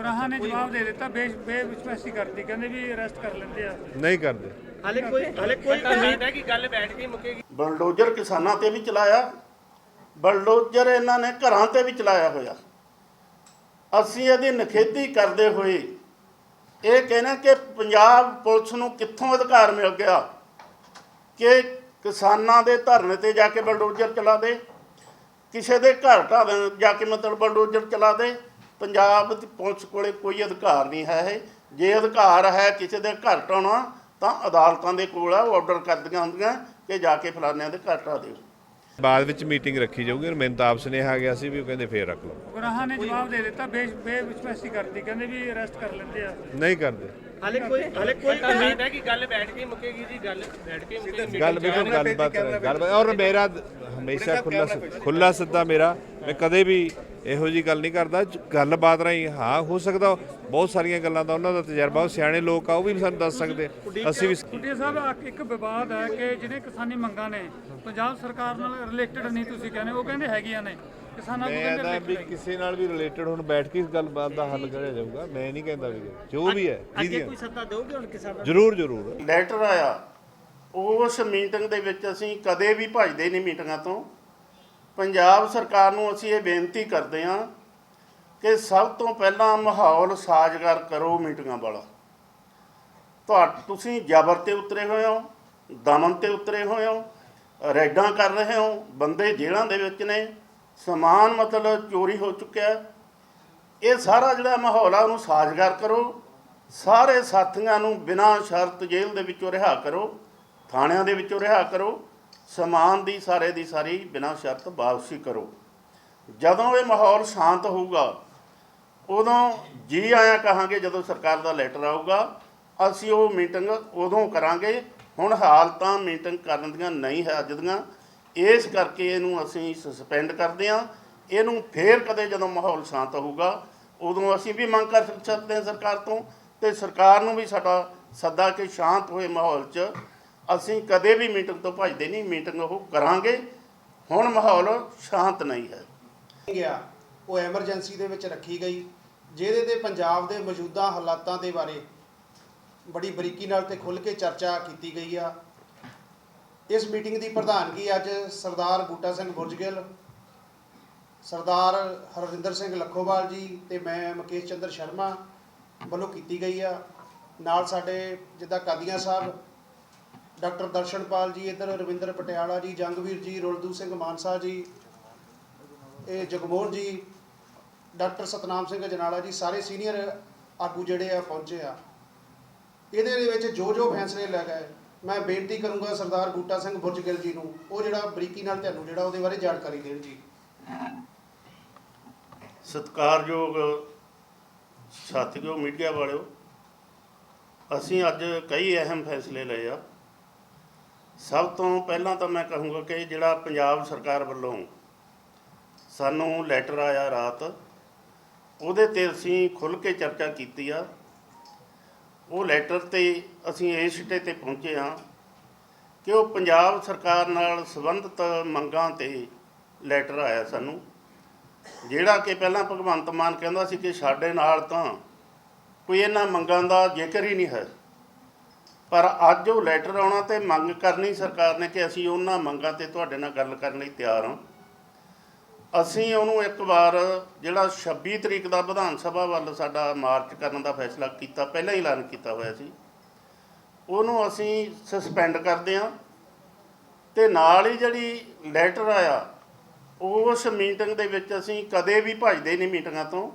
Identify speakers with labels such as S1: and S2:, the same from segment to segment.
S1: ਉਗਰਾਹਾਂ ਨੇ ਜਵਾਬ ਦੇ ਦਿੱਤਾ ਬੇ ਬੇਵਿਸ਼ਵਾਸੀ ਕਰਤੀ ਕਹਿੰਦੇ ਵੀ ਅਰੈਸਟ ਕਰ ਲੈਂਦੇ ਆ।
S2: ਨਹੀਂ ਕਰਦੇ।
S3: ਹਲੇ ਕੋਈ ਹਲੇ ਕੋਈ
S4: ਉਮੀਦ ਹੈ ਕਿ ਗੱਲ ਬੈਠ ਕੇ ਮੁੱਕੇਗੀ
S5: ਬਲਡੋਜ਼ਰ ਕਿਸਾਨਾਂ ਤੇ ਵੀ ਚਲਾਇਆ ਬਲਡੋਜ਼ਰ ਇਹਨਾਂ ਨੇ ਘਰਾਂ ਤੇ ਵੀ ਚਲਾਇਆ ਹੋਇਆ। ਅਸੀਂ ਇਹਦੀ ਨਖੇਧੀ ਕਰਦੇ ਹੋਏ ਇਹ ਕਹਿੰਦੇ ਕਿ ਪੰਜਾਬ ਪੁਲਿਸ ਨੂੰ ਕਿੱਥੋਂ ਅਧਿਕਾਰ ਮਿਲ ਗਿਆ ਕਿ ਕਿਸਾਨਾਂ ਦੇ ਧਰਨੇ ਤੇ ਜਾ ਕੇ ਬਲਡੋਜ਼ਰ ਚਲਾ ਦੇ ਕਿਸੇ ਦੇ ਘਰ ਢਾਹ ਦੇ ਜਾ ਕੇ ਮਤਲਬ ਬਲਡੋਜ਼ਰ ਚਲਾ ਦੇ ਪੰਜਾਬ ਦੀ ਪੁਲਿਸ ਕੋਲੇ ਕੋਈ ਅਧਿਕਾਰ ਨਹੀਂ ਹੈ ਇਹ। ਜੇ ਅਧਿਕਾਰ ਹੈ ਕਿਸੇ ਦੇ ਘਰ ਢਾਉਣਾ ਤਾਂ ਅਦਾਲਤਾਂ ਦੇ ਕੋਲ ਆ ਆਰਡਰ ਕਰਦੀਆਂ ਹੁੰਦੀਆਂ ਕਿ ਜਾ ਕੇ ਫਲਾਨਿਆਂ ਦੇ ਘਰ ਢਾਹ ਦਿਓ।
S2: ਬਾਅਦ ਵਿੱਚ ਮੀਟਿੰਗ ਰੱਖੀ ਜਾਊਗੀ ਔਰ ਮੈਨੂੰ ਤਾਂ ਆਪ ਸੁਨੇਹਾ ਗਿਆ ਸੀ ਵੀ ਉਹ ਕਹਿੰਦੇ ਫੇਰ ਰੱਖ ਲਓ।
S1: ਉਗਰਾਹਾਂ ਨੇ ਜਵਾਬ ਦੇ ਦਿੱਤਾ ਬੇ ਬੇਵਿਸ਼ਵਾਸੀ ਕਰਤੀ ਕਹਿੰਦੇ ਵੀ ਅਰੈਸਟ ਕਰ ਲੈਂਦੇ ਆ।
S2: ਨਹੀਂ ਕਰਦੇ।
S3: ਹਲੇ ਕੋਈ ਹਲੇ ਕੋਈ
S4: ਉਮੀਦ ਹੈ ਕਿ ਗੱਲ ਬੈਠ ਕੇ ਮੁੱਕੇਗੀ ਜੀ ਗੱਲ ਬੈਠ ਕੇ ਮੁੱਕੇਗੀ।
S2: ਗੱਲ ਕੋਈ ਗੱਲਬਾਤ ਗੱਲਬਾਤ ਔਰ ਮੇਰਾ ਹਮੇਸ਼ਾ ਖੁੱਲਾ ਖੁੱਲਾ ਸਿੱਧਾ ਮੇਰਾ ਮੈਂ ਕਦੇ ਵੀ ਇਹੋ ਜੀ ਗੱਲ ਨਹੀਂ ਕਰਦਾ ਗੱਲਬਾਤ ਰਾਹੀਂ ਹਾਂ ਹੋ ਸਕਦਾ ਬਹੁਤ ਸਾਰੀਆਂ ਗੱਲਾਂ ਦਾ ਉਹਨਾਂ ਦਾ ਤਜਰਬਾ ਉਹ ਸਿਆਣੇ ਲੋਕ ਆ ਉਹ ਵੀ ਸਾਨੂੰ ਦੱਸ ਸਕਦੇ। ਅਸੀਂ ਵੀ
S1: ਕੁੱਟੀਆ ਸਾਹਿਬ ਆ ਇੱਕ ਵਿਵਾਦ ਹੈ ਕਿ ਜਿਹੜੇ ਕਿਸਾਨੀ ਮੰਗਾਂ ਨੇ ਪੰਜਾਬ ਸਰਕਾਰ ਨਾਲ ਰਿਲੇਟਡ ਨਹੀਂ ਤੁਸੀਂ ਕਹਿੰਦੇ ਉਹ ਕਹਿੰਦੇ ਹੈਗੀਆਂ ਨੇ। ਕਿਸਾਨਾਂ ਨੂੰ
S2: ਮੈਂ
S1: ਕਹਿੰਦੇ
S2: ਵੀ ਕਿਸੇ ਨਾਲ ਵੀ ਰਿਲੇਟਡ ਹੁਣ ਬੈਠ ਕੇ ਇਸ ਗੱਲਬਾਤ ਦਾ ਹੱਲ ਕਰਿਆ ਜਾਊਗਾ ਮੈਂ ਨਹੀਂ ਕਹਿੰਦਾ ਵੀ ਜੋ ਵੀ ਹੈ
S3: ਅੱਗੇ ਕੋਈ ਸੱਦਾ ਦਿਓਗੇ ਹੁਣ ਕਿਸਾਨਾਂ
S2: ਜ਼ਰੂਰ ਜ਼ਰੂਰ।
S5: ਲੈਟਰ ਆਇਆ ਉਸ ਮੀਟਿੰਗ ਦੇ ਵਿੱਚ ਅਸੀਂ ਕਦੇ ਵੀ ਭੱਜਦੇ ਨਹੀਂ ਮੀਟਿੰਗਾਂ ਤੋਂ। ਪੰਜਾਬ ਸਰਕਾਰ ਨੂੰ ਅਸੀਂ ਇਹ ਬੇਨਤੀ ਕਰਦੇ ਹਾਂ ਕਿ ਸਭ ਤੋਂ ਪਹਿਲਾਂ ਮਾਹੌਲ ਸਾਜ਼ਗਾਰ ਕਰੋ ਮੀਟਿੰਗਾਂ ਵਾਲਾ। ਤੁਹਾ, ਤੁਸੀਂ ਜ਼ਬਰ ਤੇ ਉਤਰੇ ਹੋਏ ਹੋ, ਦਮਨ ਤੇ ਉਤਰੇ ਹੋਏ ਹੋ, ਰੈਡਾਂ ਕਰ ਰਹੇ ਹੋ, ਬੰਦੇ ਜੇਲ੍ਹਾਂ ਦੇ ਵਿੱਚ ਨੇ, ਸਮਾਨ ਮਤਲਬ ਚੋਰੀ ਹੋ ਚੁੱਕਿਆ ਇਹ ਸਾਰਾ ਜਿਹੜਾ ਮਾਹੌਲ ਆ, ਉਹਨੂੰ ਸਾਜ਼ਗਾਰ ਕਰੋ, ਸਾਰੇ ਸਾਥੀਆਂ ਨੂੰ ਬਿਨਾਂ ਸ਼ਰਤ ਜੇਲ੍ਹ ਦੇ ਵਿੱਚੋਂ ਰਿਹਾ ਕਰੋ, ਥਾਣਿਆਂ ਦੇ ਵਿੱਚੋਂ ਰਿਹਾ ਕਰੋ ਸਮਾਨ ਦੀ ਸਾਰੇ ਦੀ ਸਾਰੀ ਬਿਨਾਂ ਸ਼ਰਤ ਵਾਪਸੀ ਕਰੋ। ਜਦੋਂ ਇਹ ਮਾਹੌਲ ਸ਼ਾਂਤ ਹੋਊਗਾ, ਉਦੋਂ ਜੀ ਆਇਆ ਕਹਾਂਗੇ, ਜਦੋਂ ਸਰਕਾਰ ਦਾ ਲੈਟਰ ਆਊਗਾ, ਅਸੀਂ ਉਹ ਮੀਟਿੰਗ ਉਦੋਂ ਕਰਾਂਗੇ। ਹੁਣ ਹਾਲਤਾਂ ਮੀਟਿੰਗ ਕਰਨ ਦੀਆਂ ਨਹੀਂ ਹੈ ਅੱਜ ਦੀਆਂ। ਇਸ ਕਰਕੇ ਇਹਨੂੰ ਅਸੀਂ ਸਸਪੈਂਡ ਕਰਦੇ ਹਾਂ ਇਹਨੂੰ ਫੇਰ ਕਦੇ ਜਦੋਂ ਮਾਹੌਲ ਸ਼ਾਂਤ ਹੋਊਗਾ, ਉਦੋਂ ਅਸੀਂ ਵੀ ਮੰਗ ਕਰ ਸਕਦੇ ਹਾਂ ਸਰਕਾਰ ਤੋਂ। ਤੇ ਸਰਕਾਰ ਨੂੰ ਵੀ ਸਾਡਾ ਸੱਦਾ ਕਿ ਸ਼ਾਂਤ ਹੋਏ ਮਾਹੌਲ 'ਚ ਅਸੀਂ ਕਦੇ ਵੀ ਮੀਟਿੰਗ ਤੋਂ ਭੱਜਦੇ ਨਹੀਂ, ਮੀਟਿੰਗ ਉਹ ਕਰਾਂਗੇ। ਹੁਣ ਮਾਹੌਲ ਸ਼ਾਂਤ ਨਹੀਂ ਹੈ।
S6: ਗਿਆ, ਉਹ ਐਮਰਜੈਂਸੀ ਦੇ ਵਿੱਚ ਰੱਖੀ ਗਈ, ਜਿਹਦੇ ਤੇ ਪੰਜਾਬ ਦੇ ਮੌਜੂਦਾ ਹਾਲਾਤਾਂ ਦੇ ਬਾਰੇ ਬੜੀ ਬਰੀਕੀ ਨਾਲ ਤੇ ਖੁੱਲ੍ਹ ਕੇ ਚਰਚਾ ਕੀਤੀ ਗਈ ਆ। ਇਸ ਮੀਟਿੰਗ ਦੀ ਪ੍ਰਧਾਨਗੀ ਅੱਜ ਸਰਦਾਰ ਬੂਟਾ ਸਿੰਘ ਬੁਰਜਗਿੱਲ, ਸਰਦਾਰ ਹਰਵਿੰਦਰ ਸਿੰਘ ਲੱਖੋਵਾਲ ਜੀ ਤੇ ਮੈਂ ਮੁਕੇਸ਼ ਚੰਦਰ ਸ਼ਰਮਾ ਵੱਲੋਂ ਕੀਤੀ ਗਈ ਆ। ਨਾਲ ਸਾਡੇ ਜਿੱਦਾਂ ਕਾਦੀਆਂ ਸਾਹਿਬ ਡਾਕਟਰ ਦਰਸ਼ਨਪਾਲ ਜੀ, ਇੱਧਰ ਰਵਿੰਦਰ ਪਟਿਆਲਾ ਜੀ, ਜੰਗਵੀਰ ਜੀ, ਰੁਲਦੂ ਸਿੰਘ ਮਾਨਸਾ ਜੀ, ਇਹ ਜਗਮੋਹਨ ਜੀ, ਡਾਕਟਰ ਸਤਨਾਮ ਸਿੰਘ ਜਨਾਲਾ ਜੀ, ਸਾਰੇ ਸੀਨੀਅਰ ਆਗੂ ਜਿਹੜੇ ਆ ਪਹੁੰਚੇ ਆ। ਇਹਦੇ ਦੇ ਵਿੱਚ ਜੋ ਜੋ ਫੈਸਲੇ ਲੈ ਗਏ, ਮੈਂ ਬੇਨਤੀ ਕਰੂੰਗਾ ਸਰਦਾਰ ਬੂਟਾ ਸਿੰਘ ਬੁਰਜਗਿੱਲ ਜੀ ਨੂੰ, ਉਹ ਜਿਹੜਾ ਬਰੀਕੀ ਨਾਲ ਤੁਹਾਨੂੰ ਜਿਹੜਾ ਉਹਦੇ ਬਾਰੇ ਜਾਣਕਾਰੀ ਦੇਣ ਜੀ।
S5: ਸਤਿਕਾਰਯੋਗ ਸਾਥੀਓ, ਮੀਡੀਆ ਵਾਲਿਓ, ਅਸੀਂ ਅੱਜ ਕਈ ਅਹਿਮ ਫੈਸਲੇ ਲਏ ਆ। ਸਭ ਤੋਂ ਪਹਿਲਾਂ ਤਾਂ ਮੈਂ ਕਹੂੰਗਾ ਕਿ ਜਿਹੜਾ ਪੰਜਾਬ ਸਰਕਾਰ ਵੱਲੋਂ ਸਾਨੂੰ ਲੈਟਰ ਆਇਆ ਰਾਤ, ਉਹਦੇ ਤੇ ਅਸੀਂ ਖੁੱਲ੍ਹ ਕੇ ਚਰਚਾ ਕੀਤੀ ਆ। ਉਹ ਲੈਟਰ ਤੇ ਅਸੀਂ ਇਸ ਸਿੱਟੇ ਤੇ ਪਹੁੰਚੇ ਹਾਂ ਕਿ ਉਹ ਪੰਜਾਬ ਸਰਕਾਰ ਨਾਲ ਸੰਬੰਧਿਤ ਮੰਗਾਂ ਤੇ ਲੈਟਰ ਆਇਆ ਸਾਨੂੰ, ਜਿਹੜਾ ਕਿ ਪਹਿਲਾਂ ਭਗਵੰਤ ਮਾਨ ਕਹਿੰਦਾ ਸੀ ਕਿ ਸਾਡੇ ਨਾਲ ਤਾਂ ਕੋਈ ਇਹਨਾਂ ਮੰਗਾਂ ਦਾ ਜ਼ਿਕਰ ਹੀ ਨਹੀਂ ਹੈ। ਪਰ ਅੱਜ ਉਹ ਲੈਟਰ ਆਉਣਾ ਤੇ ਮੰਗ ਕਰਨੀ ਸਰਕਾਰ ਨੇ ਕਿ ਅਸੀਂ ਉਹਨਾਂ ਮੰਗਾਂ ਤੇ ਤੁਹਾਡੇ ਨਾਲ ਗੱਲ ਕਰਨ ਲਈ ਤਿਆਰ ਹਾਂ। ਅਸੀਂ ਉਹਨੂੰ ਇੱਕ ਵਾਰ ਜਿਹੜਾ 26 ਤਰੀਕ ਦਾ ਵਿਧਾਨ ਸਭਾ ਵੱਲ ਸਾਡਾ ਮਾਰਚ ਕਰਨ ਦਾ ਫੈਸਲਾ ਕੀਤਾ, ਪਹਿਲਾਂ ਹੀ ਐਲਾਨ ਕੀਤਾ ਹੋਇਆ ਸੀ। ਉਹਨੂੰ ਅਸੀਂ ਸਸਪੈਂਡ ਕਰਦੇ ਹਾਂ ਤੇ ਨਾਲ ਹੀ ਜਿਹੜੀ ਲੈਟਰ ਆਇਆ, ਉਸ ਮੀਟਿੰਗ ਦੇ ਵਿੱਚ ਅਸੀਂ ਕਦੇ ਵੀ ਭੱਜਦੇ ਨਹੀਂ ਮੀਟਿੰਗਾਂ ਤੋਂ।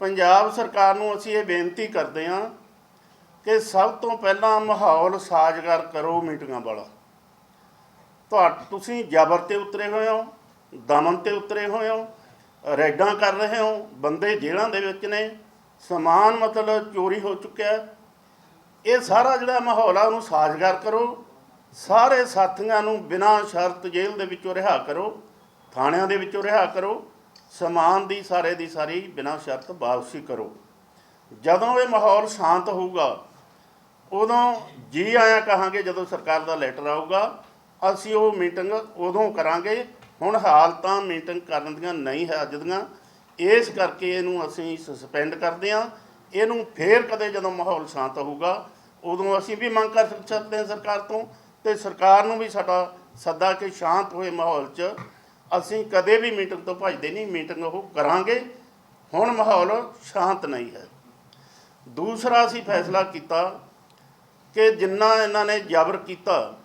S5: ਪੰਜਾਬ ਸਰਕਾਰ ਨੂੰ ਅਸੀਂ ਇਹ ਬੇਨਤੀ ਕਰਦੇ ਹਾਂ ਕਿ ਸਭ ਤੋਂ ਪਹਿਲਾਂ ਮਾਹੌਲ ਸਾਜ਼ਗਾਰ ਕਰੋ ਮੀਟਿੰਗਾਂ ਵਾਲਾ। ਤੁਹਾ, ਤੁਸੀਂ ਜ਼ਬਰ ਤੇ ਉਤਰੇ ਹੋਏ ਹੋ, ਦਮਨ ਤੇ ਉਤਰੇ ਹੋਏ ਹੋ, ਰੈਡਾਂ ਕਰ ਰਹੇ ਹੋ, ਬੰਦੇ ਜੇਲ੍ਹਾਂ ਦੇ ਵਿੱਚ ਨੇ, ਸਮਾਨ ਮਤਲਬ ਚੋਰੀ ਹੋ ਚੁੱਕਿਆ ਇਹ ਸਾਰਾ ਜਿਹੜਾ ਮਾਹੌਲ ਆ, ਉਹਨੂੰ ਸਾਜ਼ਗਾਰ ਕਰੋ, ਸਾਰੇ ਸਾਥੀਆਂ ਨੂੰ ਬਿਨਾਂ ਸ਼ਰਤ ਜੇਲ੍ਹ ਦੇ ਵਿੱਚੋਂ ਰਿਹਾ ਕਰੋ, ਥਾਣਿਆਂ ਦੇ ਵਿੱਚੋਂ ਰਿਹਾ ਕਰੋ, ਸਮਾਨ ਦੀ, ਸਾਰੇ ਦੀ ਸਾਰੀ ਬਿਨਾਂ ਸ਼ਰਤ ਵਾਪਸੀ ਕਰੋ। ਜਦੋਂ ਇਹ ਮਾਹੌਲ ਸ਼ਾਂਤ ਹੋਊਗਾ ਉਦੋਂ ਜੀ ਆਇਆ ਕਹਾਂਗੇ ਜਦੋਂ ਸਰਕਾਰ ਦਾ ਲੈਟਰ ਆਊਗਾ, ਅਸੀਂ ਉਹ ਮੀਟਿੰਗ ਉਦੋਂ ਕਰਾਂਗੇ। ਹੁਣ ਹਾਲਤਾਂ ਮੀਟਿੰਗ ਕਰਨ ਦੀਆਂ ਨਹੀਂ ਹੈ ਅੱਜ ਦੀਆਂ। ਇਸ ਕਰਕੇ ਇਹਨੂੰ ਅਸੀਂ ਸਸਪੈਂਡ ਕਰਦੇ ਹਾਂ। ਇਹਨੂੰ ਫੇਰ ਕਦੇ ਜਦੋਂ ਮਾਹੌਲ ਸ਼ਾਂਤ ਹੋਊਗਾ, ਉਦੋਂ ਅਸੀਂ ਵੀ ਮੰਗ ਕਰ ਸਕਦੇ ਹਾਂ ਸਰਕਾਰ ਤੋਂ। ਤੇ ਸਰਕਾਰ ਨੂੰ ਵੀ ਸਾਡਾ ਸੱਦਾ ਕਿ ਸ਼ਾਂਤ ਹੋਏ ਮਾਹੌਲ 'ਚ। ਅਸੀਂ ਕਦੇ ਵੀ ਮੀਟਿੰਗ ਤੋਂ ਭੱਜਦੇ ਨਹੀਂ ਮੀਟਿੰਗ ਉਹ ਕਰਾਂਗੇ। ਹੁਣ ਮਾਹੌਲ ਸ਼ਾਂਤ ਨਹੀਂ ਹੈ। ਦੂਸਰਾ ਅਸੀਂ ਫੈਸਲਾ ਕੀਤਾ ਕਿ ਜਿੰਨਾ ਇਹਨਾਂ ਨੇ ਜ਼ਬਰ ਕੀਤਾ,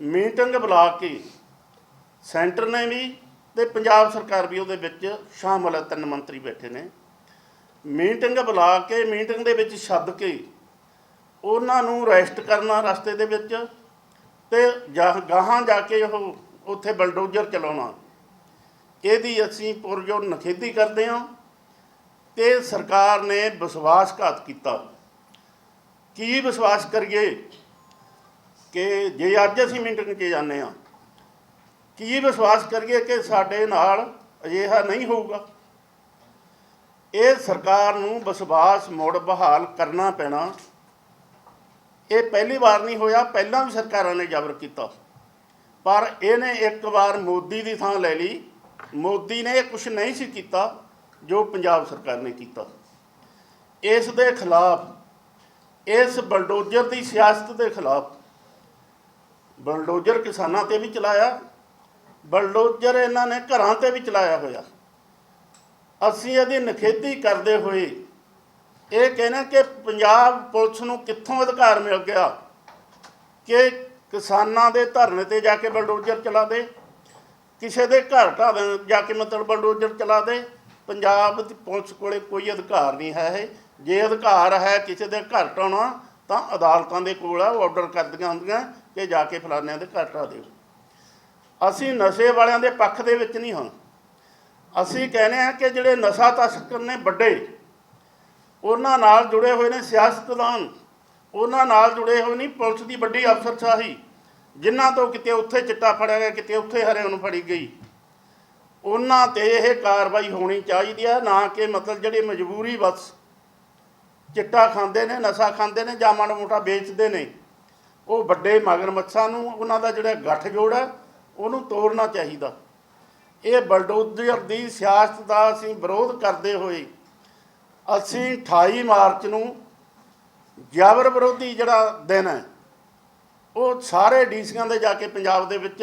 S5: ਮੀਟਿੰਗ ਬੁਲਾ ਕੇ ਸੈਂਟਰ ਨੇ ਵੀ ਤੇ ਪੰਜਾਬ ਸਰਕਾਰ ਵੀ ਉਹਦੇ ਵਿੱਚ ਸ਼ਾਮਲ ਹੈ, ਤਿੰਨ ਮੰਤਰੀ ਬੈਠੇ ਨੇ। ਮੀਟਿੰਗ ਬੁਲਾ ਕੇ, ਮੀਟਿੰਗ ਦੇ ਵਿੱਚ ਛੱਡ ਕੇ ਉਹਨਾਂ ਨੂੰ ਅਰੈਸਟ ਕਰਨਾ ਰਸਤੇ ਦੇ ਵਿੱਚ ਤੇ ਜਾ- ਗਾਹਾਂ ਜਾ ਕੇ ਉਹ ਉੱਥੇ ਬਲਡੋਜ਼ਰ ਚਲਾਉਣਾ। ਇਹਦੀ ਅਸੀਂ ਪੁਰਜੋ ਨਖੇਦੀ ਕਰਦੇ ਹਾਂ ਤੇ ਸਰਕਾਰ ਨੇ ਵਿਸ਼ਵਾਸਘਾਤ ਕੀਤਾ। ਕੀ ਵਿਸ਼ਵਾਸ ਕਰੀਏ ਕਿ ਜੇ ਅੱਜ ਅਸੀਂ ਮੀਟਿੰਗ 'ਚ ਜਾਂਦੇ ਹਾਂ, ਕੀ ਵਿਸ਼ਵਾਸ ਕਰੀਏ ਕਿ ਸਾਡੇ ਨਾਲ ਅਜਿਹਾ ਨਹੀਂ ਹੋਊਗਾ? ਇਹ ਸਰਕਾਰ ਨੂੰ ਵਿਸ਼ਵਾਸ ਮੁੜ ਬਹਾਲ ਕਰਨਾ ਪੈਣਾ। ਇਹ ਪਹਿਲੀ ਵਾਰ ਨਹੀਂ ਹੋਇਆ, ਪਹਿਲਾਂ ਵੀ ਸਰਕਾਰਾਂ ਨੇ ਜ਼ਬਰ ਕੀਤਾ। ਪਰ ਇਹਨੇ ਇੱਕ ਵਾਰ ਮੋਦੀ ਦੀ ਥਾਂ ਲੈ ਲਈ। ਮੋਦੀ ਨੇ ਇਹ ਕੁਝ ਨਹੀਂ ਸੀ ਕੀਤਾ ਜੋ ਪੰਜਾਬ ਸਰਕਾਰ ਨੇ ਕੀਤਾ। ਇਸ ਦੇ ਖਿਲਾਫ ਇਸ ਬਲਡੋਜ਼ਰ ਦੀ ਸਿਆਸਤ ਦੇ ਖਿਲਾਫ ਬਲਡੋਜ਼ਰ ਕਿਸਾਨਾਂ ਤੇ ਵੀ ਚਲਾਇਆ, ਬਲਡੋਜ਼ਰ ਇਹਨਾਂ ਨੇ ਘਰਾਂ ਤੇ ਵੀ ਚਲਾਇਆ ਹੋਇਆ। ਅਸੀਂ ਇਹਦੀ ਨਖੇਦੀ ਕਰਦੇ ਹੋਏ ਇਹ ਕਹਿਣਾ ਕਿ ਪੰਜਾਬ ਪੁਲਿਸ ਨੂੰ ਕਿੱਥੋਂ ਅਧਿਕਾਰ ਮਿਲ ਗਿਆ ਕਿ ਕਿਸਾਨਾਂ ਦੇ ਧਰਨੇ ਤੇ ਜਾ ਕੇ ਬਲਡੋਜ਼ਰ ਚਲਾ ਦੇ, ਕਿਸੇ ਦੇ ਘਰ ਢਾਹ ਜਾ ਕੇ ਮਤਲਬ ਬਲਡੋਜ਼ਰ ਚਲਾ ਦੇ, ਪੰਜਾਬ ਦੀ ਪੁਲਿਸ ਕੋਲੇ ਕੋਈ ਅਧਿਕਾਰ ਨਹੀਂ ਹੈ ਇਹ। ਜੇ ਅਧਿਕਾਰ ਹੈ ਕਿਸੇ ਦੇ ਘਰ ਢਾਉਣਾ ਤਾਂ ਅਦਾਲਤਾਂ ਦੇ ਕੋਲ ਆ, ਉਹ ਆਰਡਰ ਕਰਦੀਆਂ ਹੁੰਦੀਆਂ ਕਿ ਜਾ ਕੇ ਫਲਾਨਿਆਂ ਦੇ ਘਰ ਢਾਹ ਦਿਓ। ਅਸੀਂ ਨਸ਼ੇ ਵਾਲਿਆਂ ਦੇ ਪੱਖ ਦੇ ਵਿੱਚ ਨਹੀਂ ਹਾਂ। ਅਸੀਂ ਕਹਿੰਦੇ ਆ ਕਿ ਜਿਹੜੇ ਨਸ਼ਾ ਤਸਕਰ ਨੇ ਵੱਡੇ, ਉਹਨਾਂ ਨਾਲ ਜੁੜੇ ਹੋਏ ਨੇ ਸਿਆਸਤਦਾਨ, ਉਹਨਾਂ ਨਾਲ ਜੁੜੇ ਹੋਏ ਨਹੀਂ ਪੁਲਿਸ ਦੀ ਵੱਡੀ ਅਫਸਰਸ਼ਾਹੀ, ਜਿਨ੍ਹਾਂ ਤੋਂ ਕਿਤੇ ਉੱਥੇ ਚਿੱਟਾ ਫੜਿਆ ਗਿਆ, ਕਿਤੇ ਉੱਥੇ ਹਰਿਆਣ ਫੜੀ ਗਈ। ਉਹਨਾਂ ਤੇ ਇਹ ਕਾਰਵਾਈ ਹੋਣੀ ਚਾਹੀਦੀ ਹੈ ਨਾ ਕਿ ਮਤਲਬ ਜਿਹੜੀ ਮਜਬੂਰੀ ਬਸ ਚਿੱਟਾ ਖਾਂਦੇ ਨੇ, ਨਸ਼ਾ ਖਾਂਦੇ ਨੇ ਜਾਂ ਮਾੜਾ ਮੋਟਾ ਵੇਚਦੇ ਨੇ। ਉਹ ਵੱਡੇ ਮਗਰਮੱਛਾਂ ਨੂੰ, ਉਹਨਾਂ ਦਾ ਜਿਹੜਾ ਗੱਠਜੋੜ ਹੈ, ਉਹਨੂੰ ਤੋੜਨਾ ਚਾਹੀਦਾ। ਇਹ ਬਲਡੋਜ਼ਰ ਦੀ ਸਿਆਸਤ ਦਾ ਅਸੀਂ ਵਿਰੋਧ ਕਰਦੇ ਹੋਏ ਅਸੀਂ 28 ਮਾਰਚ ਨੂੰ ਜਾਬਰ ਵਿਰੋਧੀ ਜਿਹੜਾ ਦਿਨ ਹੈ, ਉਹ ਸਾਰੇ ਡੀਸੀਆਂ ਦੇ ਜਾ ਕੇ ਪੰਜਾਬ ਦੇ ਵਿੱਚ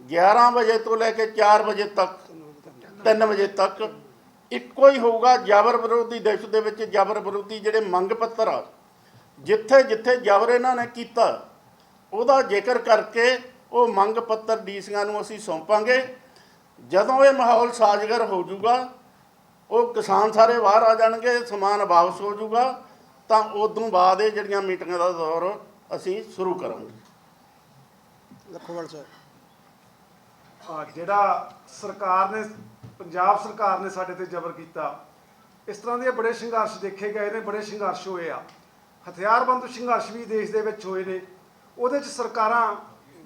S5: 11 ਵਜੇ ਤੋਂ ਲੈ ਕੇ 4 ਵਜੇ ਤੱਕ 3 ਵਜੇ ਤੱਕ ਇੱਕੋ ਹੀ ਹੋਊਗਾ ਜਬਰ ਵਿਰੋਧੀ ਦਿਵਸ ਦੇ ਵਿੱਚ ਜਬਰ ਵਿਰੋਧੀ ਜਿਹੜੇ ਮੰਗ ਪੱਤਰ ਆ। ਜਿੱਥੇ ਜਿੱਥੇ ਜਬਰ ਇਹਨਾਂ ਨੇ ਕੀਤਾ ਉਹਦਾ ਜ਼ਿਕਰ ਕਰਕੇ ਉਹ ਮੰਗ ਪੱਤਰ ਡੀਸੀਆਂ ਨੂੰ ਅਸੀਂ ਸੌਂਪਾਂਗੇ। ਜਦੋਂ ਇਹ ਮਾਹੌਲ ਸਾਜ਼ਗਰ ਹੋ ਜਾਊਗਾ ਉਹ ਕਿਸਾਨ ਸਾਰੇ ਬਾਹਰ ਆ ਜਾਣਗੇ ਸਮਾਨ ਵਾਪਸ ਹੋ ਜਾਊਗਾ ਤਾਂ ਉਦੋਂ ਬਾਅਦ ਇਹ ਜਿਹੜੀਆਂ ਮੀਟਿੰਗਾਂ ਦਾ ਦੌਰ ਅਸੀਂ ਸ਼ੁਰੂ ਕਰਾਂਗੇ।
S6: ਲਖੋਵਾਲ ਸਾਹਿਬ।
S7: ਆ ਜਿਹੜਾ ਸਰਕਾਰ ਨੇ ਪੰਜਾਬ ਸਰਕਾਰ ਨੇ ਸਾਡੇ ਤੇ ਜ਼ਬਰ ਕੀਤਾ। ਇਸ ਤਰ੍ਹਾਂ ਦੇ ਬੜੇ ਸੰਘਰਸ਼ ਦੇਖੇ ਗਏ ਨੇ, ਬੜੇ ਸੰਘਰਸ਼ ਹੋਏ ਆ। ਹਥਿਆਰਬੰਦ ਸੰਘਰਸ਼ ਵੀ ਦੇਸ਼ ਦੇ ਵਿੱਚ ਹੋਏ ਨੇ। ਉਹਦੇ 'ਚ ਸਰਕਾਰਾਂ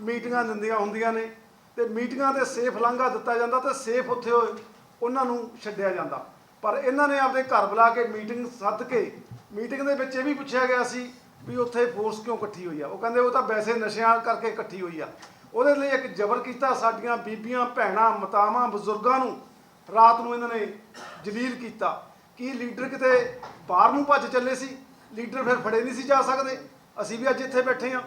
S7: ਮੀਟਿੰਗਾਂ ਦਿੰਦੀਆਂ ਹੁੰਦੀਆਂ ਨੇ ਤੇ ਮੀਟਿੰਗਾਂ 'ਤੇ ਸੇਫ ਲਾਂਘਾ ਦਿੱਤਾ ਜਾਂਦਾ ਤੇ ਸੇਫ ਉੱਥੇ ਉਹ- ਉਹਨਾਂ ਨੂੰ ਛੱਡਿਆ ਜਾਂਦਾ। ਪਰ ਇਹਨਾਂ ਨੇ ਆਪਣੇ ਘਰ ਬੁਲਾ ਕੇ ਮੀਟਿੰਗ ਸੱਦ ਕੇ, ਮੀਟਿੰਗ ਦੇ ਵਿੱਚ ਇਹ ਵੀ ਪੁੱਛਿਆ ਗਿਆ ਸੀ ਵੀ ਉੱਥੇ ਫੋਰਸ ਕਿਉਂ ਇਕੱਠੀ ਹੋਈ ਆ। ਉਹ ਕਹਿੰਦੇ ਉਹ ਤਾਂ ਵੈਸੇ ਨਸ਼ਿਆਂ ਕਰਕੇ ਇਕੱਠੀ ਹੋਈ ਆ। ਉਹਦੇ ਲਈ ਇੱਕ ਜ਼ਬਰ ਕੀਤਾ ਸਾਡੀਆਂ ਬੀਬੀਆਂ, ਭੈਣਾਂ, ਮਾਤਾਵਾਂ, ਬਜ਼ੁਰਗਾਂ ਨੂੰ ਰਾਤ ਨੂੰ ਇਹਨਾਂ ਨੇ ਜਲੀਲ ਕੀਤਾ ਕੀ ਲੀਡਰ ਕਿਤੇ ਬਾਹਰ ਨੂੰ ਭੱਜ ਚੱਲੇ ਸੀ, ਲੀਡਰ ਫਿਰ ਫੜੇ ਨਹੀਂ ਸੀ ਜਾ ਸਕਦੇ। ਅਸੀਂ ਵੀ ਅੱਜ ਇੱਥੇ ਬੈਠੇ ਹਾਂ।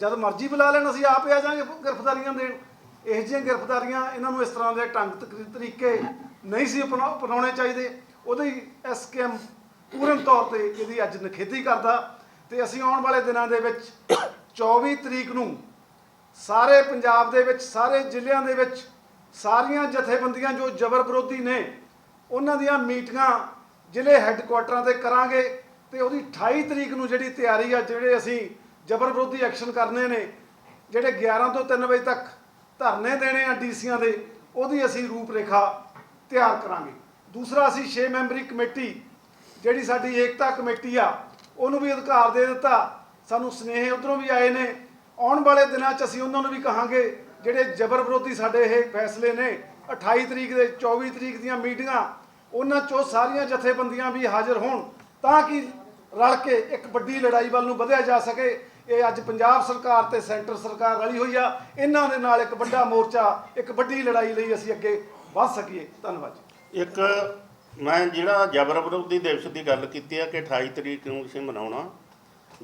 S7: ਜਦ ਮਰਜ਼ੀ ਬੁਲਾ ਲੈਣ, ਅਸੀਂ ਆਪੇ ਆ ਜਾਾਂਗੇ ਗ੍ਰਿਫਤਾਰੀਆਂ ਦੇਣ। ਇਹ ਜਿਹੀਆਂ ਗ੍ਰਿਫਤਾਰੀਆਂ ਇਹਨਾਂ ਨੂੰ ਇਸ ਤਰ੍ਹਾਂ ਦੇ ਢੰਗ ਤਕ- ਤਰੀਕੇ ਨਹੀਂ ਸੀ ਅਪਣਾ- ਅਪਣਾਉਣੇ ਚਾਹੀਦੇ। ਉਹਦੀ ਐਸਕੇਐਮ ਪੂਰਨ ਤੌਰ ਤੇ ਇਹਦੀ ਅੱਜ ਨਖੇਦੀ ਕਰਦਾ। ਤੇ ਅਸੀਂ ਆਉਣ ਵਾਲੇ ਦਿਨਾਂ ਦੇ ਵਿੱਚ 24 ਤਰੀਕ ਨੂੰ ਸਾਰੇ ਪੰਜਾਬ ਦੇ ਵਿੱਚ, ਸਾਰੇ ਜ਼ਿਲ੍ਹਿਆਂ ਦੇ ਵਿੱਚ ਸਾਰੀਆਂ ਜਥੇਬੰਦੀਆਂ ਜੋ ਜ਼ਬਰ ਵਿਰੋਧੀ ਨੇ, ਉਹਨਾਂ ਦੀਆਂ ਮੀਟਿੰਗਾਂ ਜ਼ਿਲ੍ਹੇ ਹੈੱਡਕੁਆਟਰਾਂ ਤੇ ਕਰਾਂਗੇ ਤੇ ਉਹਦੀ 28 ਤਰੀਕ ਨੂੰ ਜਿਹੜੀ ਤਿਆਰੀ ਆ, ਜਿਹੜੇ ਅਸੀਂ ਜ਼ਬਰ ਵਿਰੋਧੀ ਐਕਸ਼ਨ ਕਰਨੇ ਨੇ, ਜਿਹੜੇ 11 ਤੋਂ 3 ਵਜੇ ਤੱਕ ਧਰਨੇ ਦੇਣੇ ਆ ਡੀਸੀਆਂ ਦੇ, ਉਹਦੀ ਅਸੀਂ ਰੂਪਰੇਖਾ ਤਿਆਰ ਕਰਾਂਗੇ। ਦੂਸਰਾ ਅਸੀਂ 6 ਮੈਂਬਰੀ ਕਮੇਟੀ, ਜਿਹੜੀ ਸਾਡੀ ਏਕਤਾ ਕਮੇਟੀ ਆ, ਉਹਨੂੰ ਵੀ ਅਧਿਕਾਰ ਦੇ ਦਿੱਤਾ। ਸਾਨੂੰ ਸਨੇਹ ਉਧਰੋਂ ਵੀ ਆਏ ਨੇ। ਆਉਣ ਵਾਲੇ ਦਿਨਾਂ 'ਚ ਅਸੀਂ ਉਹਨਾਂ ਨੂੰ ਵੀ ਕਹਾਂਗੇ ਜਿਹੜੇ ਜ਼ਬਰ ਵਿਰੋਧੀ ਸਾਡੇ ਇਹ ਫੈਸਲੇ ਨੇ 28 ਤਰੀਕ ਦੇ 24 ਤਰੀਕ ਦੀਆਂ ਮੀਟਿੰਗਾਂ, ਉਹਨਾਂ 'ਚੋਂ ਸਾਰੀਆਂ ਜਥੇਬੰਦੀਆਂ ਵੀ ਹਾਜ਼ਰ ਹੋਣ ਤਾਂ ਕਿ ਰਲ ਕੇ ਇੱਕ ਵੱਡੀ ਲੜਾਈ ਵੱਲ ਨੂੰ ਵਧਿਆ ਜਾ ਸਕੇ। ਇਹ ਅੱਜ ਪੰਜਾਬ ਸਰਕਾਰ ਤੇ ਸੈਂਟਰ ਸਰਕਾਰ ਰਲੀ ਹੋਈ ਆ। ਇਹਨਾਂ ਦੇ ਨਾਲ ਇੱਕ ਵੱਡਾ ਮੋਰਚਾ, ਇੱਕ ਵੱਡੀ ਲੜਾਈ ਲਈ ਅਸੀਂ ਅੱਗੇ ਵਧ ਸਕੀਏ। ਧੰਨਵਾਦ ਜੀ।
S5: ਇੱਕ ਮੈਂ ਜਿਹੜਾ ਜਬਰ ਵਿਰੋਧੀ ਦਿਵਸ ਦੀ ਗੱਲ ਕੀਤੀ ਹੈ ਕਿ 28 ਤਰੀਕ ਨੂੰ ਅਸੀਂ ਮਨਾਉਣਾ,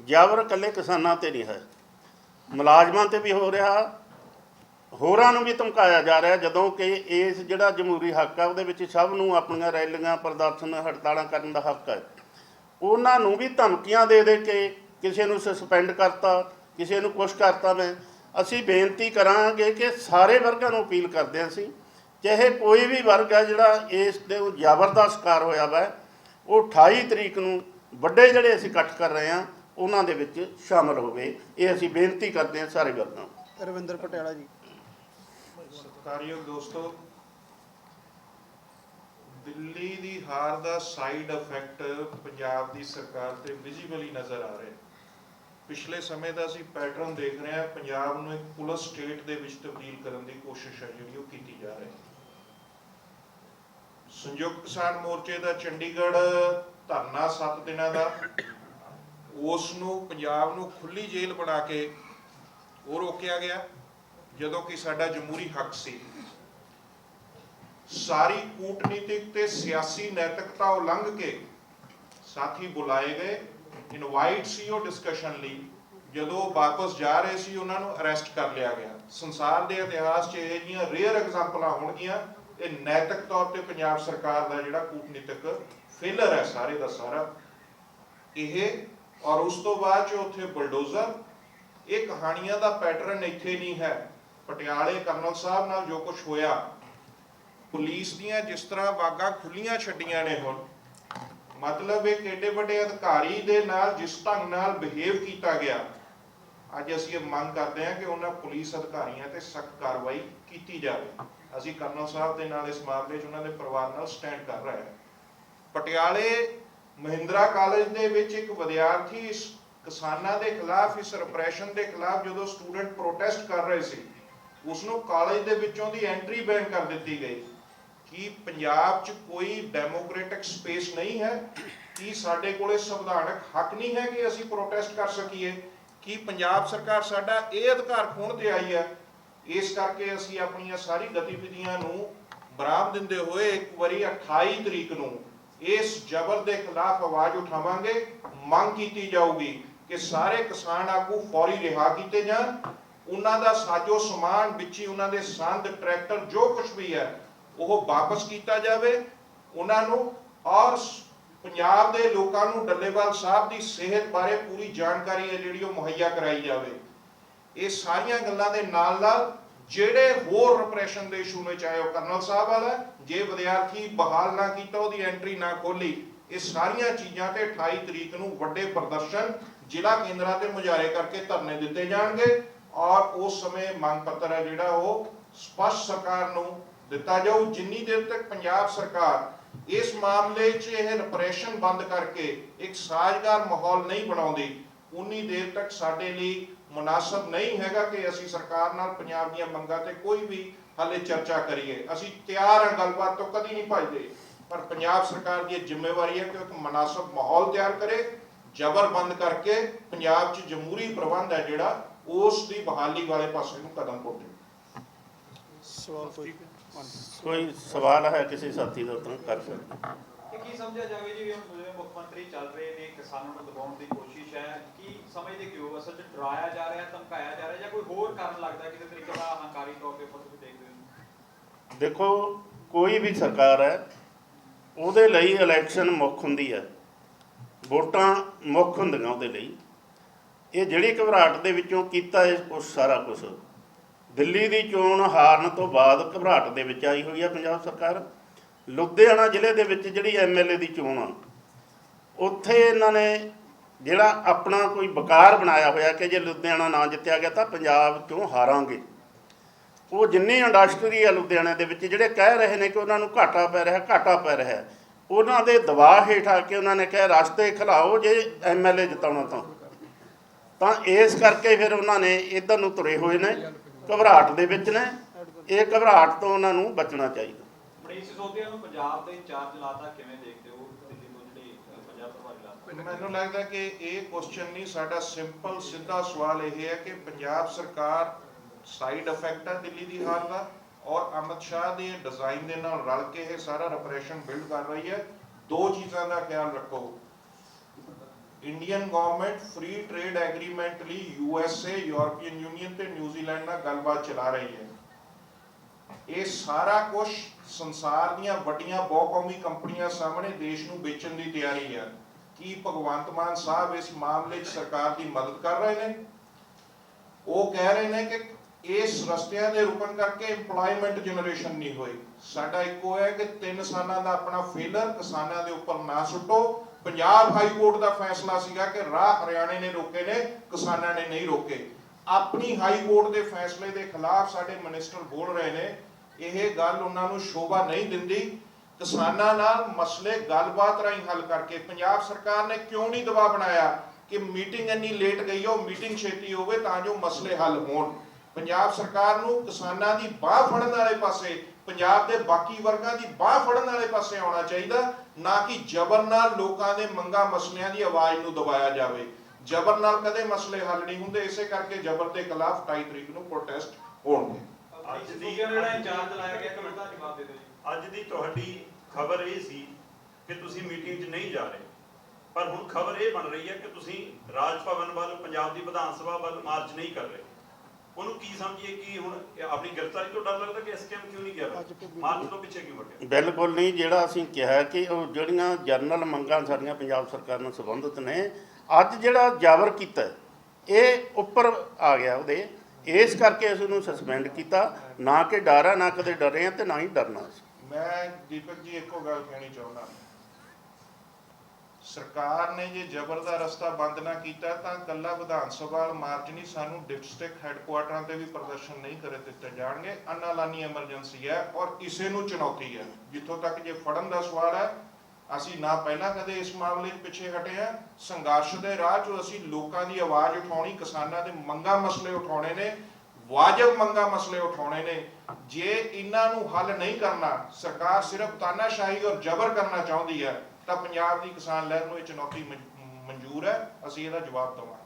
S5: ਜਬਰ ਇਕੱਲੇ ਕਿਸਾਨਾਂ ਤੇ ਨਹੀਂ ਹੈ। ਮੁਲਾਜ਼ਮਾਂ ਤੇ ਵੀ ਹੋ ਰਿਹਾ ਹੋਰਾਂ ਨੂੰ ਵੀ ਧਮਕਾਇਆ ਜਾ ਰਿਹਾ ਜਦੋਂ ਕਿ ਇਸ ਜਿਹੜਾ ਜਮਹੂਰੀ ਹੱਕ ਆ, ਉਹਦੇ ਵਿੱਚ ਸਭ ਨੂੰ ਆਪਣੀਆਂ ਰੈਲੀਆਂ, ਪ੍ਰਦਰਸ਼ਨ, ਹੜਤਾਲਾਂ ਕਰਨ ਦਾ ਹੱਕ ਹੈ ਉਹਨਾਂ ਨੂੰ ਵੀ ਧਮਕੀਆਂ ਦੇ ਦੇ ਕੇ ਕਿਸੇ ਨੂੰ ਸਸਪੈਂਡ ਕਰਤਾ, ਕਿਸੇ ਨੂੰ ਕੁਛ ਕਰਤਾ ਮੈਂ। ਅਸੀਂ ਬੇਨਤੀ ਕਰਾਂਗੇ ਕਿ ਸਾਰੇ ਵਰਗਾਂ ਨੂੰ ਅਪੀਲ ਕਰਦੇ ਹਾਂ ਅਸੀਂ, ਚਾਹੇ ਕੋਈ ਵੀ ਵਰਗ ਹੈ ਜਿਹੜਾ ਇਸ ਦੇ ਜ਼ਬਰ ਦਾ ਸ਼ਿਕਾਰ ਹੋਇਆ ਵਾ, ਉਹ 28 ਤਰੀਕ ਨੂੰ ਵੱਡੇ ਜਿਹੜੇ ਅਸੀਂ ਇਕੱਠ ਕਰ ਰਹੇ ਹਾਂ, ਉਹਨਾਂ ਦੇ ਵਿੱਚ ਸ਼ਾਮਲ ਹੋਵੇ। ਇਹ ਅਸੀਂ ਬੇਨਤੀ ਕਰਦੇ ਹਾਂ ਸਾਰੇ ਵਰਗਾਂ ਨੂੰ।
S6: ਰਵਿੰਦਰ ਪਟਿਆਲਾ ਜੀ।
S8: ਸਤਿਕਾਰਯੋਗ ਦੋਸਤੋ, ਦਿੱਲੀ ਦੀ ਹਾਰ ਦਾ ਸਾਈਡ ਇਫੈਕਟ ਪੰਜਾਬ ਦੀ ਸਰਕਾਰ ਤੇ ਵਿਜ਼ੀਬਲੀ ਨਜ਼ਰ ਆ ਰਿਹਾ ਪਿਛਲੇ ਸਮੇਂ ਦਾ ਅਸੀਂ ਪੈਟਰਨ ਦੇਖ ਰਹੇ ਹਾਂ, ਪੰਜਾਬ ਨੂੰ ਇੱਕ ਪੁਲਿਸ ਸਟੇਟ ਦੇ ਵਿੱਚ ਤਬਦੀਲ ਕਰਨ ਦੀ ਕੋਸ਼ਿਸ਼ ਹੈ, ਜਿਹੜੀ ਉਹ ਕੀਤੀ ਜਾ ਰਹੀ ਹੈ। ਸੰਯੁਕਤ ਕਿਸਾਨ ਮੋਰਚੇ ਦਾ ਚੰਡੀਗੜ੍ਹ ਧਰਨਾ 7 ਦਿਨਾਂ ਦਾ ਉਸ ਨੂੰ ਪੰਜਾਬ ਨੂੰ ਖੁੱਲੀ ਜੇਲ੍ਹ ਬਣਾ ਕੇ ਉਹ ਰੋਕਿਆ ਗਿਆ। ਜਦੋਂ ਕਿ ਸਾਡਾ ਜਮਹੂਰੀ ਹੱਕ ਸੀ, ਸਾਰੀ ਕੂਟਨੀਤਿਕ ਤੇ ਸਿਆਸੀ ਨੈਤਿਕਤਾ ਉਲੰਘ ਕੇ ਸਾਥੀ ਬੁਲਾਏ ਗਏ ਇਨਵਾਈਟ ਸੀ ਉਹ ਡਿਸਕਸ਼ਨ ਲਈ। ਜਦੋਂ ਵਾਪਸ ਜਾ ਰਹੇ ਸੀ, ਉਹਨਾਂ ਨੂੰ ਅਰੈਸਟ ਕਰ ਲਿਆ ਗਿਆ। ਸੰਸਾਰ ਦੇ ਇਤਿਹਾਸ 'ਚ ਇਹ ਜਿਹੀਆਂ ਰੇਅਰ ਐਗਜ਼ਾਮਪਲਾਂ ਹੋਣਗੀਆਂ, ਇਹ ਨੈਤਿਕ ਤੌਰ ਤੇ ਪੰਜਾਬ ਸਰਕਾਰ ਦਾ ਜਿਹੜਾ ਕੂਟਨੀਤਿਕ ਫੇਲਰ ਹੈ ਸਾਰੇ ਦਾ ਸਾਰਾ, ਇਹ ਔਰ ਉਸ ਤੋਂ ਬਾਅਦ 'ਚ ਉੱਥੇ ਬਲਡੋਜ਼ਰ ਇਹ ਕਹਾਣੀਆਂ ਦਾ ਪੈਟਰਨ ਇੱਥੇ ਨਹੀਂ ਹੈ। ਪਟਿਆਲੇ ਕਰਨਲ ਸਾਹਿਬ ਨਾਲ ਜੋ ਕੁਝ ਹੋਇਆ, ਪੁਲਿਸ ਦੀਆਂ ਜਿਸ ਤਰ੍ਹਾਂ ਵਾਗਾਂ ਖੁੱਲੀਆਂ ਛੱਡੀਆਂ ਨੇ ਹੁਣ, ਮਤਲਬ ਇਹ ਕਿੱਡੇ ਵੱਡੇ ਅਧਿਕਾਰੀ ਦੇ ਨਾਲ ਜਿਸ ਢੰਗ ਨਾਲ ਬਿਹੇਵ ਕੀਤਾ ਗਿਆ, ਅੱਜ ਅਸੀਂ ਇਹ ਮੰਗ ਕਰਦੇ ਹਾਂ ਕਿ ਉਹਨਾਂ ਪੁਲਿਸ ਅਧਿਕਾਰੀਆਂ ਤੇ ਸਖਤ ਕਾਰਵਾਈ ਕੀਤੀ ਜਾਵੇ। ਅਸੀਂ ਕਰਨਲ ਸਾਹਿਬ ਦੇ ਨਾਲ ਇਸ ਮਾਮਲੇ 'ਚ ਉਹਨਾਂ ਦੇ ਪਰਿਵਾਰ ਨਾਲ ਸਟੈਂਡ ਕਰ ਰਹੇ ਹਾਂ। ਪਟਿਆਲੇ ਮਹਿੰਦਰਾ ਕਾਲਜ ਦੇ ਵਿੱਚ ਇੱਕ ਵਿਦਿਆਰਥੀ ਕਿਸਾਨਾਂ ਦੇ ਖਿਲਾਫ, ਇਸ ਰਿਪਰੈਸ਼ਨ ਦੇ ਖਿਲਾਫ ਜਦੋਂ ਸਟੂਡੈਂਟ ਪ੍ਰੋਟੈਸਟ ਕਰ ਰਹੇ ਸੀ ਉਸ ਨੂੰ ਕਾਲਜ ਦੇ ਵਿੱਚੋਂ ਦੀ ਐਂਟਰੀ ਬੈਨ ਕਰ ਦਿੱਤੀ ਗਈ। ਕੀ ਪੰਜਾਬ 'ਚ ਕੋਈ ਡੈਮੋਕ੍ਰੈਟਿਕ ਸਪੇਸ ਨਹੀਂ ਹੈ? ਕੀ ਸਾਡੇ ਕੋਲੇ ਸੰਵਿਧਾਨਕ ਹੱਕ ਨਹੀਂ ਹੈ ਕਿ ਅਸੀਂ ਪ੍ਰੋਟੈਸਟ ਕਰ ਸਕੀਏ? ਕੀ ਪੰਜਾਬ ਸਰਕਾਰ ਸਾਡਾ ਇਹ ਅਧਿਕਾਰ ਖੋਣ ਤੇ ਆਈ ਹੈ? ਇਸ ਕਰਕੇ ਅਸੀਂ ਆਪਣੀਆਂ ਸਾਰੀ ਗਤੀਵਿਧੀਆਂ ਨੂੰ ਬਰਾਮ ਦਿੰਦੇ ਹੋਏ ਇੱਕ ਵਾਰੀ 28 ਤਰੀਕ ਨੂੰ ਇਸ ਜ਼ਬਰ ਦੇ ਖਿਲਾਫ ਆਵਾਜ਼ ਉਠਾਵਾਂਗੇ। ਮੰਗ ਕੀਤੀ ਜਾਊਗੀ ਕਿ ਸਾਰੇ ਕਿਸਾਨ ਆਗੂ ਫੌਰੀ ਰਿਹਾ ਕੀਤੇ ਜਾਣ। ਉਹਨਾਂ ਦਾ ਸਾਜੋ ਸਮਾਨ ਵਿੱਚੀ ਉਹਨਾਂ ਦੇ ਸੰਦ, ਟਰੈਕਟਰ, ਜੋ ਕੁਝ ਵੀ ਹੈ, ਉਹ ਵਾਪਸ ਕੀਤਾ ਜਾਵੇ। ਉਹਨਾਂ ਨੂੰ ਔਰ ਪੰਜਾਬ ਦੇ ਲੋਕਾਂ ਨੂੰ ਡੱਲੇਵਾਲ ਸਾਹਿਬ ਦੀ ਸਿਹਤ ਬਾਰੇ ਪੂਰੀ ਜਾਣਕਾਰੀ ਹੈ, ਜਿਹੜੀ ਉਹ ਮੁਹੱਈਆ ਕਰਾਈ ਜਾਵੇ। ਇਹ ਸਾਰੀਆਂ ਗੱਲਾਂ ਦੇ ਨਾਲ ਨਾਲ ਜਿਹੜੇ ਹੋਰ ਰਿਪਰੈਸ਼ਨ ਦੇ ਇਸ਼ੂ ਨੇ, ਚਾਹੇ ਉਹ ਕਰਨਲ ਸਾਹਿਬ ਵਾਲਾ ਜੇ ਵਿਦਿਆਰਥੀ ਬਹਾਲ ਨਾ ਕੀਤਾ, ਉਹਦੀ ਐਂਟਰੀ ਨਾ ਖੋਲੀ ਇਹ ਸਾਰੀਆਂ ਚੀਜ਼ਾਂ ਤੇ 28 ਤਰੀਕ ਨੂੰ ਵੱਡੇ ਪ੍ਰਦਰਸ਼ਨ ਜ਼ਿਲ੍ਹਾ ਕੇਂਦਰਾਂ ਤੇ ਮੁਜ਼ਾਹਰੇ ਕਰਕੇ ਧਰਨੇ ਦਿੱਤੇ ਜਾਣਗੇ। ਔਰ ਉਸ ਸਮੇਂ ਮੰਗ ਪੱਤਰ ਹੈ ਜਿਹੜਾ ਉਹ ਸਪਸ਼ਟ ਸਰਕਾਰ ਨੂੰ ਦਿੱਤਾ ਜਾਊ। ਜਿੰਨੀ ਦੇਰ ਤੱਕ ਪੰਜਾਬ ਸਰਕਾਰ ਇਸ ਮਾਮਲੇ 'ਚ ਇਹ ਰਿਪਰੈਸ਼ਨ ਬੰਦ ਕਰਕੇ ਇੱਕ ਸਾਜ਼ਗਾਰ ਮਾਹੌਲ ਨਹੀਂ ਬਣਾਉਂਦੀ, ਉਨੀ ਦੇਰ ਤੱਕ ਸਾਡੇ ਲਈ ਮੁਨਾਸਬ ਨਹੀਂ ਹੈਗਾ ਕਿ ਅਸੀਂ ਸਰਕਾਰ ਨਾਲ ਪੰਜਾਬ ਦੀਆਂ ਮੰਗਾਂ ਤੇ ਕੋਈ ਵੀ ਹਾਲੇ ਚਰਚਾ ਕਰੀਏ। ਅਸੀਂ ਤਿਆਰ ਹਾਂ ਗੱਲਬਾਤ ਤੋਂ ਕਦੀ ਨਹੀਂ ਭੱਜਦੇ, ਪਰ ਪੰਜਾਬ ਸਰਕਾਰ ਦੀ ਇਹ ਜ਼ਿੰਮੇਵਾਰੀ ਹੈ ਕਿ ਇੱਕ ਮੁਨਾਸਬ ਮਾਹੌਲ ਤਿਆਰ ਕਰੇ, ਜ਼ਬਰ ਬੰਦ ਕਰਕੇ ਪੰਜਾਬ 'ਚ ਜਮਹੂਰੀ ਪ੍ਰਬੰਧ ਹੈ ਜਿਹੜਾ ਉਸ ਦੀ ਬਹਾਲੀ ਵਾਲੇ ਪਾਸੇ ਨੂੰ ਕਦਮ ਪੁੱਟੇ।
S6: ਸਵਾਲ ਕੋਈ?
S5: ਕੋਈ ਸਵਾਲ ਹੈ ਕਿਸੇ ਸਾਥੀ ਦਾ ਤਾਂ ਕਰ ਸਕਦੇ
S9: ਕੀ ਸਮਝਿਆ ਜਾਵੇ ਜੀ ਜਿਵੇਂ ਮੁੱਖ ਮੰਤਰੀ ਚੱਲ ਰਹੇ ਨੇ ਕਿਸਾਨਾਂ ਨੂੰ ਦਬਾਉਣ ਦੀ ਕੋਸ਼ਿਸ਼ ਹੈ ਕੀ ਸਮਝਦੇ ਕਿਉਂ? ਅਸਲ 'ਚ ਡਰਾਇਆ ਜਾ ਰਿਹਾ ਧਮਕਾਇਆ ਜਾ ਰਿਹਾ ਜਾਂ ਕੋਈ ਹੋਰ ਕਾਰਨ ਲੱਗਦਾ ਹੈ ਕਿਸੇ ਤਰੀਕੇ ਦਾ ਹੰਕਾਰੀ ਤੌਰ ਤੇ ਉੱਪਰ ਤੁਸੀਂ ਦੇਖਦੇ ਹੋ?
S5: ਦੇਖੋ ਕੋਈ ਵੀ ਸਰਕਾਰ ਹੈ ਉਹਦੇ ਲਈ ਇਲੈਕਸ਼ਨ ਮੁੱਖ ਹੁੰਦੀ ਹੈ। ਵੋਟਾਂ ਮੁੱਖ ਹੁੰਦੀਆਂ ਉਹਦੇ ਲਈ। ਇਹ ਜਿਹੜੀ ਘਬਰਾਹਟ ਦੇ ਵਿੱਚੋਂ ਕੀਤਾ ਇਹ ਕੁਛ ਸਾਰਾ ਕੁਝ ਦਿੱਲੀ ਦੀ ਚੋਣ ਹਾਰਨ ਤੋਂ ਬਾਅਦ ਘਬਰਾਹਟ ਦੇ ਵਿੱਚ ਆਈ ਹੋਈ ਹੈ ਪੰਜਾਬ ਸਰਕਾਰ। ਲੁਧਿਆਣਾ ਜ਼ਿਲ੍ਹੇ ਦੇ ਵਿੱਚ ਜਿਹੜੀ ਐਮਐਲਏ ਦੀ ਚੋਣ ਆ, ਉੱਥੇ ਇਹਨਾਂ ਨੇ ਜਿਹੜਾ ਆਪਣਾ ਕੋਈ ਵਕਾਰ ਬਣਾਇਆ ਹੋਇਆ ਕਿ ਜੇ ਲੁਧਿਆਣਾ ਨਾ ਜਿੱਤਿਆ ਗਿਆ ਤਾਂ ਪੰਜਾਬ ਚੋਂ ਹਾਰਾਂਗੇ। ਉਹ ਜਿੰਨੀ ਇੰਡਸਟਰੀ ਆ ਲੁਧਿਆਣੇ ਦੇ ਵਿੱਚ, ਜਿਹੜੇ ਕਹਿ ਰਹੇ ਨੇ ਕਿ ਉਹਨਾਂ ਨੂੰ ਘਾਟਾ ਪੈ ਰਿਹਾ, ਘਾਟਾ ਪੈ ਰਿਹਾ, ਉਹਨਾਂ ਦੇ ਦਬਾਅ ਹੇਠ ਆ ਕੇ ਉਹਨਾਂ ਨੇ ਕਿਹਾ, ਰਸਤੇ ਖਿਲਾਓ ਜੇ ਐਮਐਲਏ ਜਿਤਾਉਣਾ ਤਾਂ। ਤਾਂ ਇਸ ਕਰਕੇ ਫਿਰ ਉਹਨਾਂ ਨੇ ਇਧਰ ਨੂੰ ਤੁਰੇ ਹੋਏ ਨੇ ਘਬਰਾਹਟ ਦੇ ਵਿੱਚ ਨੇ। ਇਹ ਘਬਰਾਹਟ ਤੋਂ ਉਹਨਾਂ ਨੂੰ ਬਚਣਾ ਚਾਹੀਦਾ।
S9: ਮਨੀਸ਼ ਸਿਸੋਦੀਆ ਨੂੰ ਪੰਜਾਬ ਦੇ ਇੰਚਾਰਜ ਲਾਤਾ ਕਿਵੇਂ ਦੇਖਦੇ ਹੋ? ਦਿੱਲੀ ਤੋਂ ਜਿਹੜੀ ਅ, ਪੰਜਾਬ ਪ੍ਰਭਾਰੀ ਲਾਤਾ।
S8: ਮੈਨੂੰ ਲੱਗਦਾ ਕਿ ਇਹ ਕੁਐਸਚਨ ਨਹੀਂ ਸਾਡਾ ਸਿੰਪਲ ਸਿੱਧਾ ਸਵਾਲ ਇਹ ਹੈ ਕਿ ਪੰਜਾਬ ਸਰਕਾਰ ਸਾਈਡ ਇਫੈਕਟ ਹੈ ਦਿੱਲੀ ਦੀ ਹਾਰ ਦਾ ਔਰ ਅਮਿਤ ਸ਼ਾਹ ਦੇ ਡਿਜ਼ਾਈਨ ਦੇ ਨਾਲ ਰਲ ਕੇ ਇਹ ਸਾਰਾ ਰਿਪਰੈਸ਼ਨ ਬਿਲਡ ਕਰ ਰਹੀ ਹੈ। ਦੋ ਚੀਜ਼ਾਂ ਦਾ ਖਿਆਲ ਰੱਖੋ। Indian government free trade agreement ਲਈ ਯੂਐਸਏ ਯੂਰਪੀਅਨ ਯੂਨੀਅਨ ਤੇ ਨਿਊਜ਼ੀਲੈਂਡ ਨਾਲ ਗੱਲਬਾਤ ਚਲਾ ਰਹੀ ਹੈ। ਇਹ ਸਾਰਾ ਕੁਝ ਸੰਸਾਰ ਦੀਆਂ ਵੱਡੀਆਂ ਬਹੁਕੌਮੀ ਕੰਪਨੀਆਂ ਸਾਹਮਣੇ ਦੇਸ਼ ਨੂੰ ਵੇਚਣ ਦੀ ਤਿਆਰੀ ਹੈ। ਕੀ ਭਗਵੰਤ ਮਾਨ ਸਾਹਿਬ ਇਸ ਮਾਮਲੇ 'ਚ ਸਰਕਾਰ ਦੀ ਮਦਦ ਕਰ ਰਹੇ ਨੇ? ਉਹ ਕਹਿ ਰਹੇ ਨੇ ਕਿ ਇਸ ਰਸਤਿਆਂ ਦੇ ਰੁਕਣ ਕਰਕੇ EMPLOYMENT ਜਨਰੇਸ਼ਨ ਨਹੀਂ ਹੋਈ। ਸਾਡਾ ਇੱਕੋ ਹੈ ਕਿ 3 ਸਾਲਾਂ ਦਾ ਆਪਣਾ ਫੇਲਰ ਕਿਸਾਨਾਂ ਦੇ ਉੱਪਰ ਨਾ ਸੁੱਟੋ। ਪੰਜਾਬ ਹਾਈ ਕੋਰਟ ਦਾ ਫੈਸਲਾ ਸੀਗਾ ਕਿ ਰਾਹ ਹਰਿਆਣੇ ਨੇ ਰੋਕੇ ਨੇ, ਕਿਸਾਨਾਂ ਨੇ ਨਹੀਂ ਰੋਕੇ। ਆਪਣੀ ਹਾਈ ਕੋਰਟ ਦੇ ਫੈਸਲੇ ਦੇ ਖਿਲਾਫ ਸਾਡੇ ਮਿਨਿਸਟਰ ਬੋਲ ਰਹੇ ਨੇ, ਇਹ ਗੱਲ ਉਹਨਾਂ ਨੂੰ ਸ਼ੋਭਾ ਨਹੀਂ ਦਿੰਦੀ। ਕਿਸਾਨਾਂ ਨਾਲ ਮਸਲੇ ਗੱਲਬਾਤ ਰਾਹੀਂ ਹੱਲ ਕਰਕੇ ਪੰਜਾਬ ਸਰਕਾਰ ਨੇ ਕਿਉਂ ਨਹੀਂ ਦਬਾਅ ਬਣਾਇਆ ਕਿ ਮੀਟਿੰਗ ਇੰਨੀ ਲੇਟ ਗਈ ਹੋ ਮੀਟਿੰਗ ਛੇਤੀ ਹੋਵੇ ਤਾਂ ਜੋ ਮਸਲੇ ਹੱਲ ਹੋਣ। ਪੰਜਾਬ ਸਰਕਾਰ ਨੂੰ ਕਿਸਾਨਾਂ ਦੀ ਬਾਹ ਫੜਨ ਵਾਲੇ ਪਾਸੇ ਪੰਜਾਬ ਦੇ ਬਾਕੀ ਵਰਗਾਂ ਦੀ ਬਾਹ ਫੜਨ ਵਾਲੇ ਪਾਸੇ ਆਉਣਾ ਚਾਹੀਦਾ ਨਾ ਕਿ ਜ਼ਬਰ ਨਾਲ ਲੋਕਾਂ ਦੇ ਮੰਗਾਂ ਮਸਲਿਆਂ ਦੀ ਆਵਾਜ਼ ਨੂੰ ਦਬਾਇਆ ਜਾਵੇ। ਜ਼ਬਰ ਨਾਲ ਕਦੇ ਮਸਲੇ ਹੱਲ ਨਹੀਂ ਹੁੰਦੇ ਇਸੇ ਕਰਕੇ ਜ਼ਬਰ ਦੇ ਖਿਲਾਫ 28 ਤਰੀਕ ਨੂੰ ਪ੍ਰੋਟੈਸਟ ਹੋਣਗੇ।
S9: ਅੱਜ ਦੀ ਜਿਹੜਾ ਇੰਚਾਰਜ ਲਾਇਆ ਗਿਆ ਇੱਕ ਮਿੰਟ ਦਾ ਜਵਾਬ ਦੇ ਦਿਓ ਜੀ।
S10: ਅੱਜ ਦੀ ਤੁਹਾਡੀ ਖਬਰ ਇਹ ਸੀ ਕਿ ਤੁਸੀਂ ਮੀਟਿੰਗ 'ਚ ਨਹੀਂ ਜਾ ਰਹੇ। ਪਰ ਹੁਣ ਖਬਰ ਇਹ ਬਣ ਰਹੀ ਹੈ ਕਿ ਤੁਸੀਂ ਰਾਜ ਭਵਨ ਵੱਲ ਪੰਜਾਬ ਦੀ ਵਿਧਾਨ ਸਭਾ ਵੱਲ ਮਾਰਚ ਨਹੀਂ ਕਰ ਰਹੇ। ਉਹਨੂੰ ਕੀ ਸਮਝੀਏ ਕਿ ਹੁਣ ਆਪਣੀ ਗ੍ਰਿਫਤਾਰੀ ਤੋਂ ਡਰ ਲੱਗਦਾ ਕਿ ਐਸਕੇਐਮ ਕਿਉਂ ਨਹੀਂ ਗਿਆ? ਮਾਰਚ ਤੋਂ ਪਿੱਛੇ ਕਿਉਂ ਹਟਿਆ
S5: ਬਿਲਕੁਲ ਨਹੀਂ ਜਿਹੜਾ ਅਸੀਂ ਕਿਹਾ ਕਿ ਉਹ ਜਿਹੜੀਆਂ ਜਰਨਲ ਮੰਗਾਂ ਸਾਡੀਆਂ ਪੰਜਾਬ ਸਰਕਾਰ ਨਾਲ ਸੰਬੰਧਿਤ ਨੇ ਅੱਜ ਜਿਹੜਾ ਜਾਬਰ ਕੀਤਾ ਇਹ ਉੱਪਰ ਆ ਗਿਆ ਉਹਦੇ। ਇਸ ਕਰਕੇ ਅਸੀਂ ਉਹਨੂੰ ਸਸਪੈਂਡ ਕੀਤਾ। ਨਾ ਕਿ ਡਰ ਆ ਨਾ ਕਦੇ ਡਰੇ ਆ ਤੇ ਨਾ ਹੀ ਡਰਨਾ ਸੀ
S8: ਮੈਂ ਦੀਪਕ ਜੀ ਇੱਕੋ ਗੱਲ ਕਹਿਣੀ ਚਾਹੁੰਦਾ। ਸਰਕਾਰ ਨੇ ਜੇ ਜ਼ਬਰ ਦਾ ਰਸਤਾ ਬੰਦ ਨਾ ਕੀਤਾ ਤਾਂ ਕੱਲਾ ਵਿਧਾਨ ਸਭਾ ਮਾਰਚ ਨਹੀਂ ਸਾਨੂੰ ਡਿਸਟ੍ਰਿਕਟ ਹੈੱਡਕੁਆਟਰਾਂ ਤੇ ਵੀ ਪ੍ਰਦਰਸ਼ਨ ਨਹੀਂ ਕਰੇ ਦਿੱਤੇ ਜਾਣਗੇ। ਅਨਾਲਾਨੀ ਐਮਰਜੈਂਸੀ ਹੈ ਔਰ ਇਸੇ ਨੂੰ ਚੁਣੌਤੀ ਹੈ। ਜਿੱਥੋਂ ਤੱਕ ਜੇ ਫੜਨ ਦਾ ਸਵਾਲ ਹੈ, ਅਸੀਂ ਨਾ ਪਹਿਲਾਂ ਕਦੇ ਇਸ ਮਾਮਲੇ 'ਚ ਪਿੱਛੇ ਹਟੇ ਆ ਸੰਘਰਸ਼ ਦੇ ਰਾਹ 'ਚ ਅਸੀਂ ਲੋਕਾਂ ਦੀ ਆਵਾਜ਼ ਉਠਾਉਣੀ, ਕਿਸਾਨਾਂ ਦੇ ਮੰਗਾਂ ਮਸਲੇ ਉਠਾਉਣੇ ਨੇ, ਵਾਜਬ ਮੰਗਾਂ ਮਸਲੇ ਉਠਾਉਣੇ ਨੇ। ਜੇ ਇਹਨਾਂ ਨੂੰ ਹੱਲ ਨਹੀਂ ਕਰਨਾ, ਸਰਕਾਰ ਸਿਰਫ ਤਾਨਾਸ਼ਾਹੀ ਔਰ ਜ਼ਬਰ ਕਰਨਾ ਚਾਹੁੰਦੀ ਹੈ ਤਾਂ ਪੰਜਾਬ ਦੀ ਕਿਸਾਨ ਲਹਿਰ ਨੂੰ ਇਹ ਚੁਣੌਤੀ ਮਨਜ਼ੂਰ ਹੈ ਅਸੀਂ ਇਹਦਾ ਜਵਾਬ ਦੇਵਾਂਗੇ।